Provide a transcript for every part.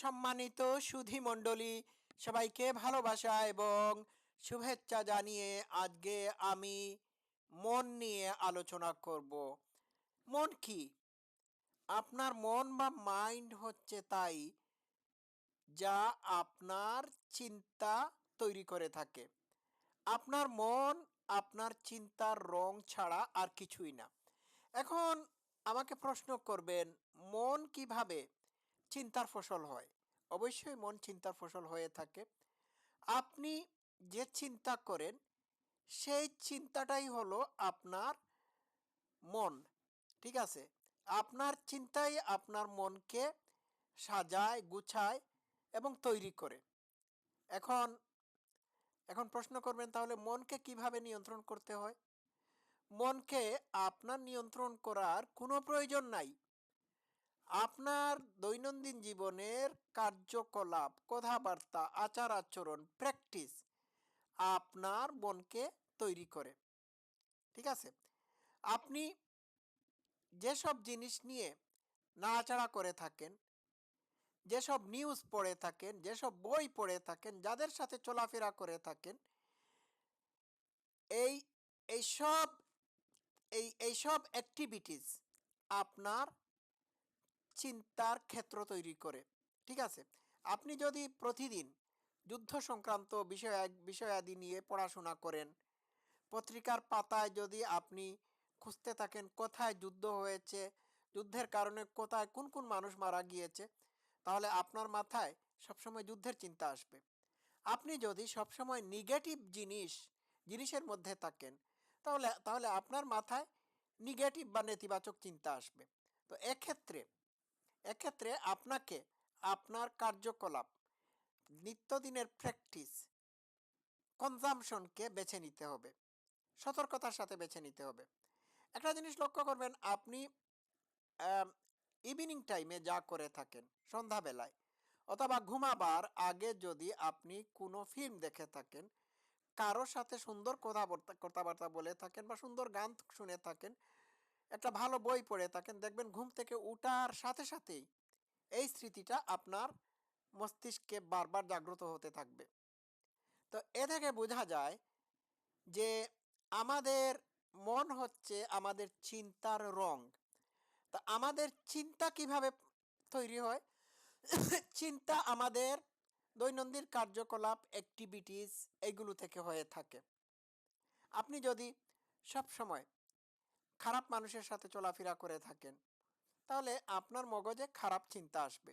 সম্মানিত সুধী মণ্ডলী, সবাইকে ভালোবাসা এবং শুভেচ্ছা জানিয়ে আজকে আমি মন নিয়ে আলোচনা করব। মন কি? আপনার মন বা মাইন্ড হচ্ছে তাই যা আপনার চিন্তা তৈরি করে থাকে। আপনার মন, আপনার চিন্তার রং ছাড়া আর কিছুই না। এখন আমাকে প্রশ্ন করবেন, মন কীভাবে? চিন্তার ফসল হয়। অবশ্যই মন চিন্তার ফসল হয়ে থাকে। আপনি যে চিন্তা করেন, সেই চিন্তাটাই হলো আপনার মন, ঠিক আছে? আপনার চিন্তাই আপনার মনকে সাজায়, গুছায় এবং তৈরি করে। এখন এখন প্রশ্ন করবেন, তাহলে মনকে কীভাবে নিয়ন্ত্রণ করতে হয়? মনকে আপনার নিয়ন্ত্রণ করার কোনো প্রয়োজন নাই। আপনার দৈনন্দিন জীবনের কার্যকলাপ, কথাবার্তা, আচার আচরণ প্র্যাকটিস আপনার মনকে তৈরি করে। ঠিক আছে? আপনি যেসব জিনিস নিয়ে নাড়াচাড়া করে থাকেন, যেসব নিউজ পড়ে থাকেন, যেসব বই পড়ে থাকেন, যাদের সাথে চলাফেরা করে থাকেন, এই এইসব এই এইসব অ্যাক্টিভিটিস আপনার চিন্তার ক্ষেত্র তৈরি করে, ঠিক আছে? আপনি যদি প্রতিদিন যুদ্ধ সংক্রান্ত বিষয় বিষয়াদি নিয়ে পড়াশোনা করেন, পত্রিকার পাতায় যদি আপনি খুঁজতে থাকেন কোথায় যুদ্ধ হয়েছে, যুদ্ধের কারণে কোথায় কোন কোন মানুষ মারা গিয়েছে, তাহলে আপনার মাথায় সবসময় যুদ্ধের চিন্তা আসবে। আপনি যদি সবসময় নেগেটিভ জিনিস, জিনিসের মধ্যে থাকেন, তাহলে তাহলে আপনার মাথায় নেগেটিভ বা নেতিবাচক চিন্তা আসবে। তো এক্ষেত্রে এক্ষেত্রে আপনাকে আপনার কার্যকলাপ, নিত্যদিনের প্র্যাকটিস কনজামশনকে বেছে নিতে হবে, সতর্কতার সাথে বেছে নিতে হবে। একটা জিনিস লক্ষ্য করবেন, আপনি ইভিনিং টাইমে যা করে থাকেন, সন্ধ্যাবেলায়, অথবা ঘুমাবার আগে যদি আপনি কোনো ফিল্ম দেখে থাকেন কারোর সাথে সুন্দর কথাবার্তা কথাবার্তা বলে থাকেন বা সুন্দর গান শুনে থাকেন একটা ভালো বই পড়ে থাকেন, দেখবেন ঘুম থেকে উঠার সাথে সাথেই এই স্মৃতিটা আপনার মস্তিষ্কে বারবার জাগ্রত হতে থাকবে। তো এ থেকে বোঝা যায় যে আমাদের মন হচ্ছে আমাদের চিন্তার রং। তা আমাদের চিন্তা কীভাবে তৈরি হয়? চিন্তা আমাদের দৈনন্দিন কার্যকলাপ অ্যাক্টিভিটিস এগুলো থেকে হয়ে থাকে। আপনি যদি সব সময় খারাপ মানুষের সাথে চলাফেরা করে থাকেন, তাহলে আপনার মগজে খারাপ চিন্তা আসবে।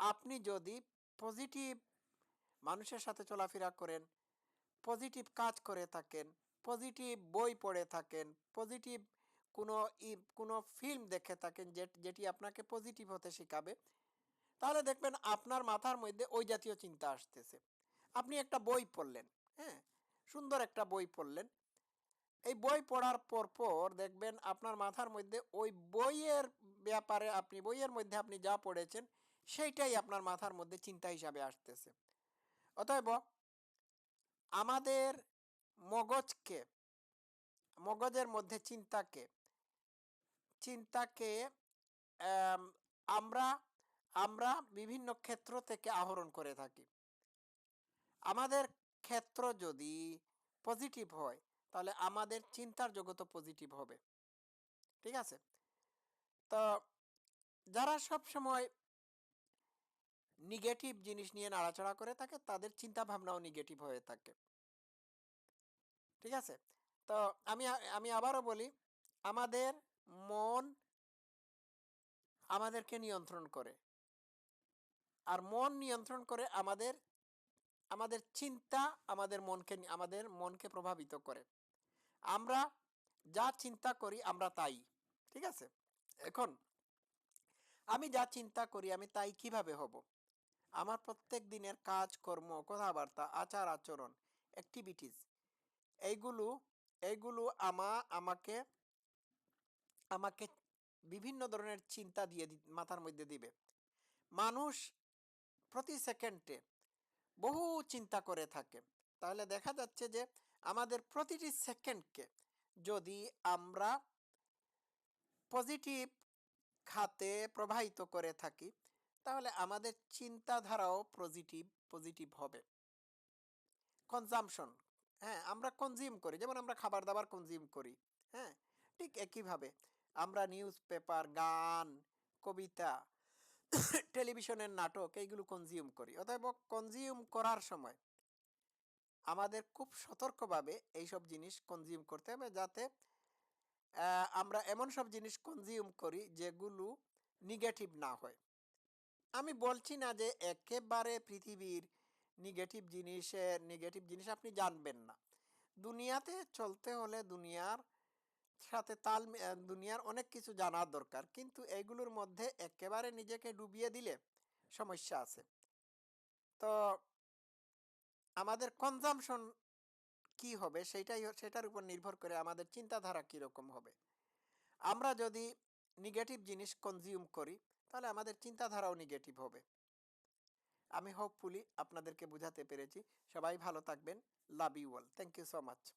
আপনি যদি পজিটিভ মানুষের সাথে চলাফেরা করেন পজিটিভ কাজ করে থাকেন পজিটিভ বই পড়ে থাকেন পজিটিভ কোনো কোনো ফিল্ম দেখে থাকেন যেটি আপনাকে পজিটিভ হতে শেখাবে, তাহলে দেখবেন আপনার মাথার মধ্যে ওই জাতীয় চিন্তা আসতেছে। আপনি একটা বই পড়লেন হ্যাঁ? সুন্দর একটা বই পড়লেন এই বই পড়ার পর পর দেখবেন আপনার মাথার মধ্যে ওই বইয়ের ব্যাপারে আপনি, বইয়ের মধ্যে আপনি যা পড়েছেন, সেইটাই আপনার মাথার মধ্যে চিন্তা হিসাবে আসতেছে। অতএব আমাদের মগজকে, মগজের মধ্যে চিন্তাকে চিন্তাকে আমরা আমরা বিভিন্ন ক্ষেত্র থেকে আহরণ করে থাকি। আমাদের ক্ষেত্র যদি পজিটিভ হয় তাহলে আমাদের চিন্তার জগৎ পজিটিভ হবে। ঠিক আছে? তো যারা সব সময় নেগেটিভ জিনিস নিয়ে নাড়াচাড়া করে থাকে, তাদের চিন্তা ভাবনাও নেগেটিভ হয়ে থাকে। ঠিক আছে? তো আমি আমি আবারও বলি, আমাদের মন আমাদেরকে নিয়ন্ত্রণ করে। আর মন নিয়ন্ত্রণ করে আমাদের আমাদের চিন্তা আমাদের মনকে আমাদের মনকে প্রভাবিত করে। আমরা যা চিন্তা করি আমরা তাই, ঠিক আছে? এখন আমি যা চিন্তা করি আমি তাই কীভাবে হব? আমার প্রত্যেক দিনের কাজ, কর্ম, কথাবার্তা, আচার, আচরণ অ্যাক্টিভিটিস এইগুলো এইগুলো আমা, আমাকে আমাকে বিভিন্ন ধরনের চিন্তা দিয়ে মাথার মধ্যে দিবে। মানুষ প্রতি সেকেন্ডে বহু চিন্তা করে থাকে। তাহলে দেখা যাচ্ছে যে আমাদের প্রতিটি সেকেন্ডকে যদি আমরা পজিটিভ খাতে প্রবাহিত করে থাকি, তাহলে আমাদের চিন্তাধারাও পজিটিভ পজিটিভ হবে। কনজামশন হ্যাঁ আমরা কনজিউম করি। যেমন আমরা খাবার দাবার কনজিউম করি হ্যাঁ ঠিক একইভাবে আমরা নিউজ পেপার গান, কবিতা টেলিভিশনের নাটক, এইগুলো কনজিউম করি। অতএব কনজিউম করার সময় আমাদের খুব সতর্কভাবে এইসব জিনিস কনজিউম করতে হবে যাতে আমরা এমন সব জিনিস কনজিউম করি যেগুলো নেগেটিভ না হয়। আমি বলছি না যে একেবারে পৃথিবীর নেগেটিভ জিনিসের নেগেটিভ জিনিস আপনি জানবেন না। দুনিয়াতে চলতে হলে দুনিয়ার সাথে তাল দুনিয়ার অনেক কিছু জানার দরকার। কিন্তু এইগুলোর মধ্যে একেবারে নিজেকে ডুবিয়ে দিলে সমস্যা আছে। তো আমাদের কনজামশন কি হবে সেটাই সেটার উপর নির্ভর করে আমাদের চিন্তাধারা কীরকম হবে। আমরা যদি নেগেটিভ জিনিস কনজিউম করি, তাহলে আমাদের চিন্তাধারাও নেগেটিভ হবে। আমি হোপফুলি আপনাদেরকে বোঝাতে পেরেছি। সবাই ভালো থাকবেন। Love you all thank you so much